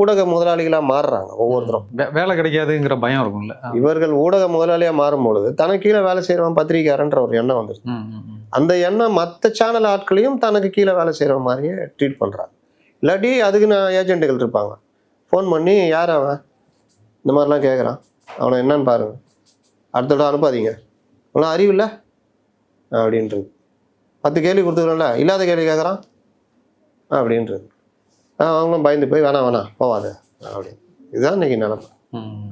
ஊடக முதலாளிகளாக மாறுறாங்க ஒவ்வொருத்தரும். வேலை கிடைக்காதுங்கிற பயம் இருக்கும்ல. இவர்கள் ஊடக முதலாளியாக மாறும் பொழுது தனக்கு கீழே வேலை செய்கிறவன் பத்திரிக்கையாரன்ற ஒரு எண்ணம் ம். அந்த எண்ணம் மற்ற சேனல் ஆட்களையும் தனக்கு கீழே வேலை செய்கிற மாதிரியே ட்ரீட் பண்ணுறாங்க இல்லாட்டி அதுக்கு நான் ஏஜென்ட்டுகள் இருப்பாங்க. ஃபோன் பண்ணி யார் அவன்? இந்த மாதிரிலாம் கேட்குறான் அவனை என்னன்னு பாருங்க. அடுத்த தடவை அனுப்பாதீங்க. உனக்கு அறிவு இல்லை? அப்படின்றது. பத்து கேள்வி கொடுத்துக்கிறோம்ல இல்லாத கேள்வி கேட்குறான் அப்படின்றது. ஆ அவங்களும் பயந்து போய் வேணாம் வேணாம் போவாத. அப்படின்னு. இதுதான் இன்னைக்கு நிலமை. ம்.